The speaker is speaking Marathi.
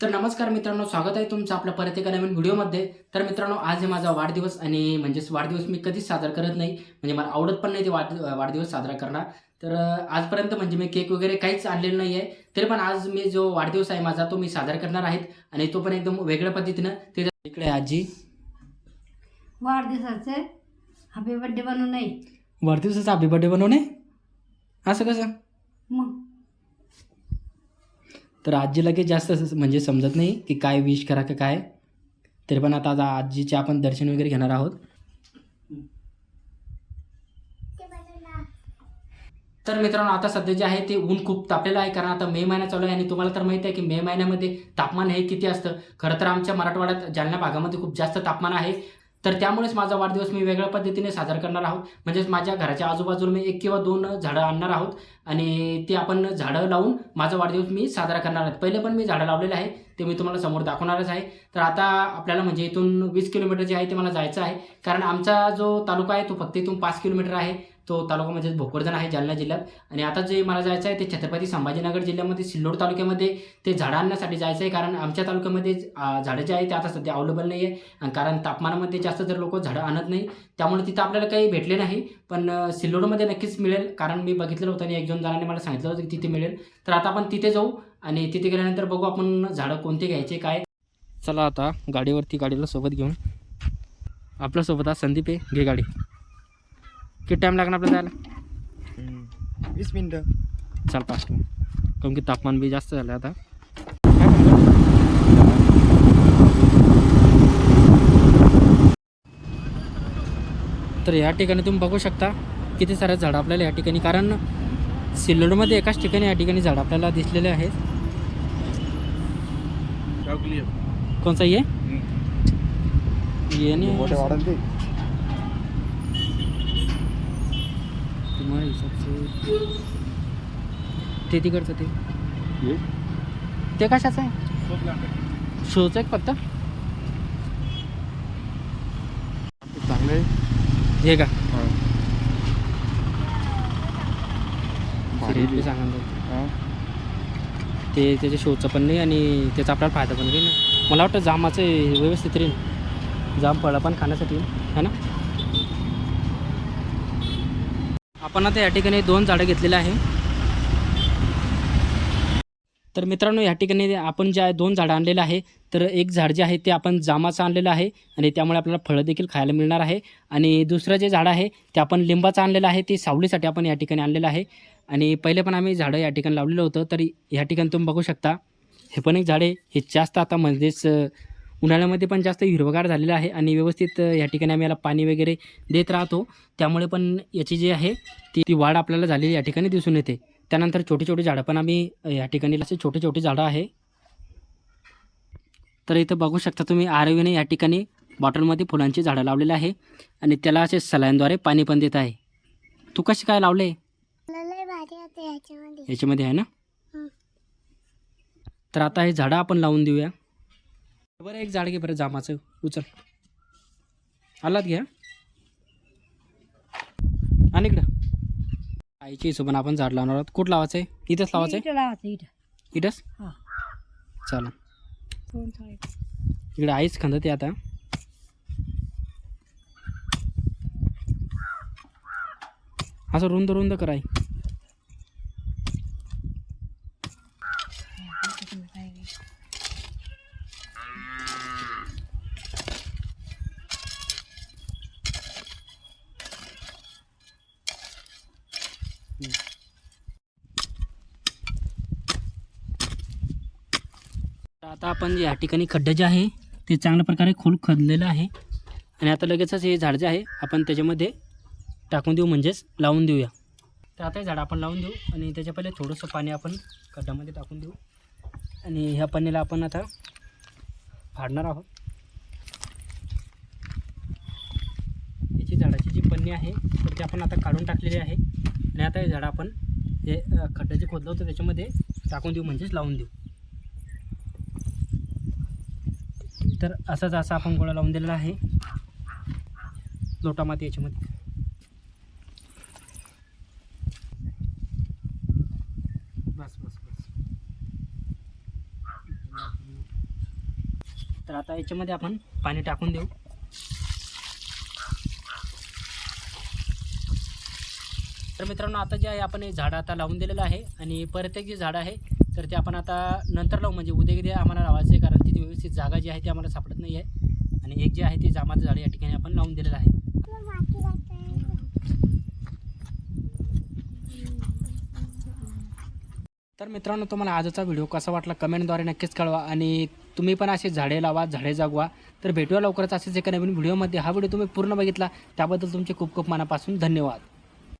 तर नमस्कार मित्रांनो स्वागत आहे तुमचं आपल्या परत एका नवीन व्हिडिओमध्ये. तर मित्रांनो आज आहे माझा वाढदिवस आणि म्हणजेच वाढदिवस मी कधीच साजरा करत नाही. म्हणजे मला आवडत पण नाही ते वाढ वाढदिवस साजरा करणं. तर आजपर्यंत म्हणजे मी केक वगैरे काहीच आणलेलं नाही आहे तरी पण आज मी जो वाढदिवस आहे माझा तो मी साजरा करणार आहेत आणि तो पण एकदम वेगळ्या पद्धतीनं. ते इकडे आजी. वाढदिवसाचे हॅपी बर्थडे बनवू नाही वाढदिवसाचा हॅपी बर्थडे बनवणे असं कसं? मग? तर आजीला काही जास्त असं म्हणजे समजत नाही की काय विश करा का काय. तरी पण आता आजीचे आपण दर्शन वगैरे घेणार आहोत. तर मित्रांनो आता सध्या जे आहे ते ऊन खूप तापलेलं आहे कारण आता मे महिना चालू आहे आणि तुम्हाला तर माहिती आहे की मे महिन्यामध्ये तापमान हे किती असतं. खरं तर आमच्या मराठवाड्यात जालना भागामध्ये खूप जास्त तापमान आहे. तर त्यामुळेच माझा वाढदिवस मी वेगळ्या पद्धतीने साजरा करणार आहोत. म्हणजेच माझ्या घराच्या आजूबाजूला मी एक किंवा दोन झाडं आणणार आहोत आणि ते आपण झाडं लावून माझा वाढदिवस मी साजरा करणार आहे पहिले पण मी झाडं लावलेले आहे ते मी तुम्हाला समोर दाखवणारच आहे. तर आता आपल्याला म्हणजे इथून वीस किलोमीटर जे आहे ते मला जायचं आहे. कारण आमचा जो तालुका आहे तो फक्त इथून पाच किलोमीटर आहे. तो तालुका म्हणजे भोकरदन आहे जालना जिल्ह्यात. आणि आता जे मला जायचं आहे ते छत्रपती संभाजीनगर जिल्ह्यामध्ये सिल्लोड तालुक्यामध्ये ते झाडं आणण्यासाठी जायचं आहे कारण आमच्या तालुक्यामध्ये झाडं जे आहे ते आता सध्या अवेलेबल नाही आहे आणि कारण तापमानामध्ये जास्त जर लोक झाडं आणत नाही त्यामुळे तिथं आपल्याला काही भेटले नाही. पण सिल्लोडमध्ये नक्कीच मिळेल. कारण मी बघितलेलं होतं आणि एक दोन जणांनी मला सांगितलं होतं की तिथे मिळेल. तर आता आपण तिथे जाऊ आणि तिथे गेल्यानंतर बघू आपण झाडं कोणते घ्यायचे काय. चला आता गाडीवरती गाडीला सोबत घेऊन. आपल्यासोबत आज संदीप आहे घे गाडी. किती टाईम लागणार आपल्याला जायला? वीस मिनटं. चाल पाच काऊन की तापमान बी जास्त झालं आता. तर या ठिकाणी तुम्ही बघू शकता किती सारे झाडं आपल्याला या ठिकाणी कारण सिल्लोडमध्ये एकाच ठिकाणी या ठिकाणी झाडं आपल्याला दिसलेले आहेत. कोणचा ये ये मोठे वाढन ते तिकडचं ते. ते कशाचं आहे? शोचं एक पत्ता चांगले हे का? सांगा ते त्याच्या शोचं पण नाही आणि त्याचा आपल्याला फायदा पण नाही ना. मला वाटतं जामाचं व्यवस्थित राहील. जाम फळं पण खाण्यासाठी है ना? आपण आता या ठिकाणी दोन झाडं घेतलेले आहे. तर मित्रांनो या ठिकाणी आपण जे आहे दोन झाडं आणलेलं आहे तर एक झाड जे आहे ते आपण जामाचं आणलेलं आहे आणि त्यामुळे आपल्याला फळं देखील खायला मिळणार आहे. आणि दुसरं जे झाड आहे ते आपण लिंबाचं आणलेलं आहे ते सावलीसाठी आपण या ठिकाणी आणलेलं आहे. आणि पहिले पण आम्ही झाडं या ठिकाणी लावलेलं होतं तर या ठिकाणी तुम्ही बघू शकता हे पण एक झाड आहे. हे जास्त आता म्हणजेच उन्हाळ्यामध्ये पण जास्त हिरवगार झालेलं आहे आणि व्यवस्थित या ठिकाणी आम्ही याला पाणी वगैरे देत राहतो. त्यामुळे पण याची जी आहे ती ती वाढ आपल्याला झालेली या ठिकाणी दिसून येते. त्यानंतर छोटी छोटी झाडं पण आम्ही या ठिकाणी असे छोटे छोटे झाडं आहे. तर इथं बघू शकता तुम्ही आरवीने या ठिकाणी बॉटलमध्ये फुलांची झाडं लावलेली आहे आणि त्याला असे सलाईनद्वारे पाणी पण देत आहे. तू कशी काय लावले? याच्यामध्ये. आहे ना. तर आता हे झाडं आपण लावून देऊया. बरं एक झाड घे बरं जामाचं. उचल. आलात घ्या. आणि इकडं. आईच्या हिशोबाने आपण झाड लावणार आहोत. कुठं लावायचं आहे? इथंच लावायचं आहे? लावायचं इथं. इथंच? हा. चला दोन झाडं. इकडे आईच खंदत आहे आता. असं रुंद रुंद कराय तर आता आपण या ठिकाणी खड्डे जे आहे ते चांगल्या प्रकारे खोल खदलेलं आहे. आणि आता लगेचच हे झाड जे आहे आपण त्याच्यामध्ये टाकून देऊ म्हणजेच लावून देऊया. तर आता हे झाड आपण लावून देऊ आणि त्याच्या पहिले थोडंसं पाणी आपण खड्ड्यामध्ये टाकून देऊ. आणि ह्या पाण्याला आपण आता फाडणार आहोत. याची झाडाची जी पन्नी आहे तर ती आपण आता काढून टाकलेली आहे. आणि आता हे झाड आपण. हे खड्ड्याचे खड्डा जे खोदलं होतं त्याच्यामध्ये टाकून देऊ म्हणजेच लावून देऊ. तर असाच असा आपण गोळा लावून दिलेला आहे. लोटा माती याच्यामध्ये. बस बस बस. तर आता याच्यामध्ये आपण पाणी टाकून देऊ. तर मित्रांनो आता जे आहे आपण हे झाडं आता लावून दिलेलं आहे आणि परत एक जे झाडं आहे तर ते आपण आता नंतर लावू. म्हणजे उद्या किती आम्हाला लावायचं आहे कारण तिथे व्यवस्थित जागा जी आहे ती आम्हाला सापडत नाही आहे. आणि एक जे आहे ते जामाचं झाड या ठिकाणी आपण लावून दिलेलं आहे. तर मित्रांनो तुम्हाला आजचा व्हिडिओ कसा वाटला कमेंटद्वारे नक्कीच कळवा. आणि तुम्ही पण असे झाडे लावा झाडे जागवा. तर भेटूया लवकरच असेच एका नवीन व्हिडिओमध्ये. हा व्हिडिओ तुम्ही पूर्ण बघितला त्याबद्दल तुमचे खूप खूप मनापासून धन्यवाद.